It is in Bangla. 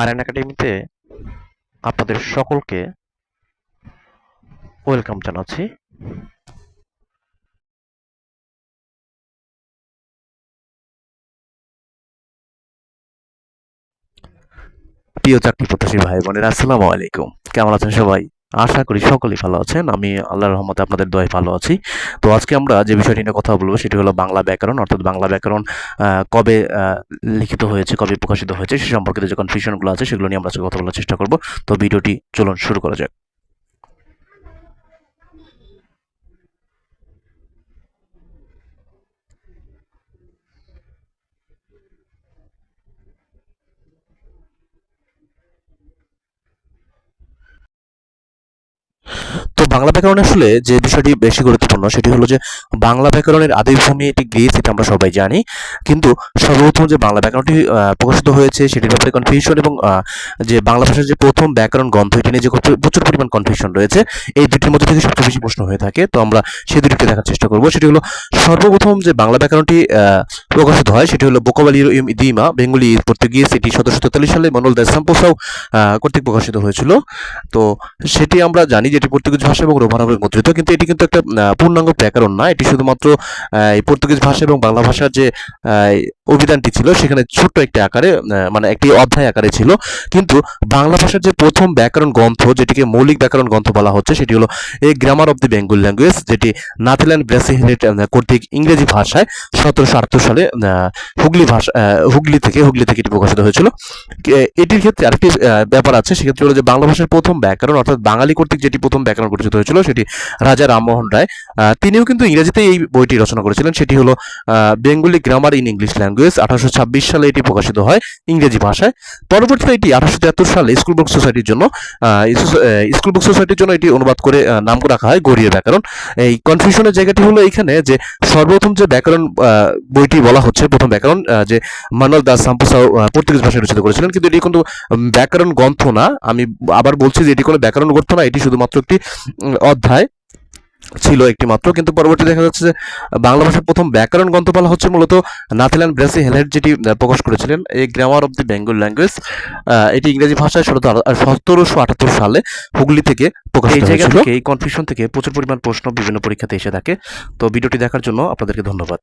আরএন একাডেমিতে, আপনাদের সকলকে ওয়েলকাম জানাচ্ছি। প্রিয় চাকরি প্রত্যাশী ভাই বোনেরা আসসালামু আলাইকুম। কেমন আছেন সবাই? আশা করি সকলেই ভালো আছেন। আমি আল্লাহর রহমতে আপনাদের দয় ভালো আছি। তো আজকে আমরা যে বিষয়টি নিয়ে কথা বলব সেটি হলো বাংলা ব্যাকরণ, অর্থাৎ বাংলা ব্যাকরণ কবে লিখিত হয়েছে, কবে প্রকাশিত হয়েছে, সে সম্পর্কিত যে কনফিউশনগুলো আছে সেগুলো নিয়ে আমরা আজকে কথা বলার চেষ্টা করব। তো ভিডিওটি চলুন শুরু করা যাক তো বাংলা ব্যাকরণ আসলে যে বিষয়টি বেশি গুরুত্বপূর্ণ সেটি হলো যে বাংলা ব্যাকরণের আদিভূমি এটি গ্রিস, এটা আমরা সবাই জানি। কিন্তু সর্বপ্রথম যে বাংলা ব্যাকরণটি প্রকাশিত হয়েছে সেটির ব্যাপারে কনফিউশন এবং যে বাংলা ভাষার যে প্রথম ব্যাকরণ গ্রন্থ, এটি নিয়ে যে প্রচুর পরিমাণ কনফিউশন রয়েছে, এই দুটির মধ্যে থেকে সবচেয়ে বেশি প্রশ্ন হয়ে থাকে। তো আমরা সেই দুটিকে দেখার চেষ্টা করব। সেটি হলো সর্বপ্রথম যে বাংলা ব্যাকরণটি প্রকাশিত হয় সেটি হলো বোকাবালির দিমা বেঙ্গলি পর্তুগিজ, এটি সতেরোশো তেতাল্লিশ সালে মনোল দেসাম্পোসাও কর্তৃক প্রকাশিত হয়েছিল। তো সেটি আমরা জানি যে এটি পর্তুগিজ ভাষা এবং রোমানাবে মুদ্রিত, কিন্তু এটি কিন্তু একটা পূর্ণাঙ্গ ব্যাকরণ না। এটি শুধুমাত্র এই পর্তুগিজ ভাষা এবং বাংলা ভাষার যে অভিধানটি ছিল, সেখানে ছোট্ট একটি আকারে মানে একটি অধ্যায় আকারে ছিল। কিন্তু বাংলা ভাষার যে প্রথম ব্যাকরণ গ্রন্থ, যেটিকে মৌলিক ব্যাকরণ গ্রন্থ বলা হচ্ছে, সেটি হলো a grammar of the Bengal language, যেটি নাথিল্যান্ড ব্রেসিহেলেট কর্তৃক ইংরেজি ভাষায় সতেরোশো আটাত্তর সালে হুগলি ভাষা হুগলি থেকে হুগলি থেকে এটি প্রকাশিত হয়েছিল। এটির ক্ষেত্রে আরেকটি ব্যাপার আছে, সেক্ষেত্রে হলো যে বাংলা ভাষার প্রথম ব্যাকরণ, অর্থাৎ বাঙালি কর্তৃক যেটি প্রথম ব্যাকরণ গঠিত হয়েছিল সেটি রাজা রামমোহন রায় তিনিও কিন্তু ইংরেজিতে এই বইটি রচনা করেছিলেন। সেটি হলো Bengali grammar in English language, আঠারোশো ছাব্বিশ সালে এটি প্রকাশিত হয় ইংরেজি ভাষায়। পরবর্তীতে এটি আঠারোশো তিয়াত্তর সালে স্কুল বুক সোসাইটির জন্য স্কুল বুক সোসাইটির জন্য এটি অনুবাদ করে নাম রাখা হয় গড়িয়ে ব্যাকরণ। এই কনফিউশনের জায়গাটি হলো এখানে যে সর্বপ্রথম যে ব্যাকরণ বইটি বলা হচ্ছে, প্রথম ব্যাকরণ যে মানুয়াল দাস সাম্পোসাও পর্তুগিজ ভাষায় রচিত করেছিলেন। কিন্তু এটি কিন্তু ব্যাকরণ গ্রন্থ না। আমি আবার বলছি যে এটি কোনো ব্যাকরণ গ্রন্থ না, এটি শুধুমাত্র একটি অধ্যায় ছিল একটি মাত্র কিন্তু পরবর্তী দেখা যাচ্ছে যে বাংলা ভাষার প্রথম ব্যাকরণ গ্রন্থপালা হচ্ছে মূলত নাথিল্যান্ড ব্রেসি হেলেট যেটি প্রকাশ করেছিলেন এই grammar of the Bengal language এটি ইংরেজি ভাষায় ষোলো সতেরোশো আটাত্তর সালে হুগলি থেকে প্রকাশ এই জায়গা থেকে এই কনফিউশন থেকে প্রচুর পরিমাণ প্রশ্ন বিভিন্ন পরীক্ষাতে এসে থাকে। তো ভিডিওটি দেখার জন্য আপনাদেরকে ধন্যবাদ।